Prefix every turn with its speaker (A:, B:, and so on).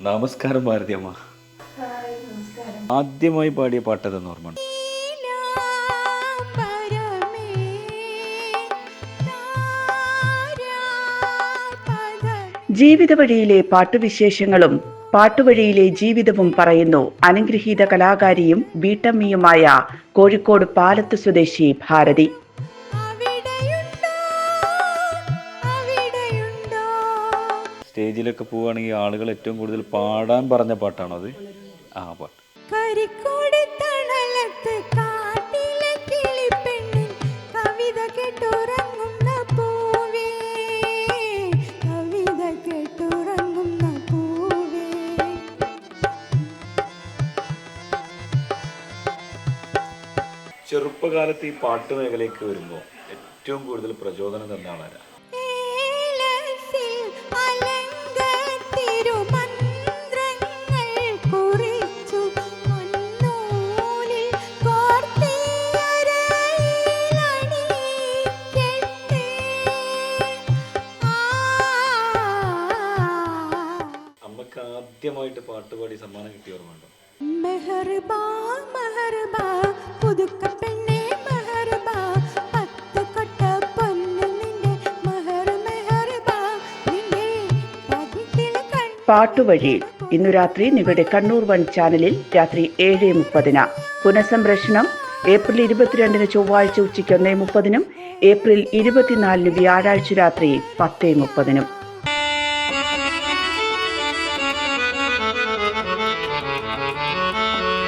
A: നമസ്കാരം ഭാരതിയമ്മ ആദ്യമായി പാടിയ പാട്ടതെന്ന് ഓർമ്മ
B: ജീവിത വഴിയിലെ പാട്ടുവിശേഷങ്ങളും പാട്ടുവഴിയിലെ ജീവിതവും പറയുന്നു അനുഗ്രഹീത കലാകാരിയും വീട്ടമ്മയുമായ കോഴിക്കോട് പാലത്ത് സ്വദേശി ഭാരതി.
A: സ്റ്റേജിലൊക്കെ പോവുകയാണെങ്കിൽ ആളുകൾ ഏറ്റവും കൂടുതൽ പാടാൻ പറഞ്ഞ പാട്ടാണോ അത്? ആ പാട്ട്.
C: കരിക്കോട് തണലത്ത് കാട്ടിലെ കിളിപ്പെണ്ണിൻ കവിത കേട്ടുറങ്ങുന്ന പൂവേ. കവിത കേട്ടുറങ്ങുന്ന പൂവേ.
A: ചെറുപ്പകാലത്ത് ഈ പാട്ട് മേഖലയ്ക്ക് വരുമ്പോൾ ഏറ്റവും കൂടുതൽ പ്രചോദനം തന്ന ആളാരാ?
C: മെഹർ മെഹർബാ സമ്മാനം കൺ
B: പാട്ടുവഴി ഇന്നു രാത്രി നിങ്ങളുടെ കണ്ണൂർ വൺ ചാനലിൽ രാത്രി ഏഴ് മുപ്പതിന്. പുനഃസംപ്രേഷണം ഏപ്രിൽ ഇരുപത്തിരണ്ടിന് ചൊവ്വാഴ്ച ഉച്ചയ്ക്ക് ഒന്നേ മുപ്പതിനും ഏപ്രിൽ ഇരുപത്തിനാലിന് വ്യാഴാഴ്ച രാത്രി പത്തേ മുപ്പതിനും. Thank you.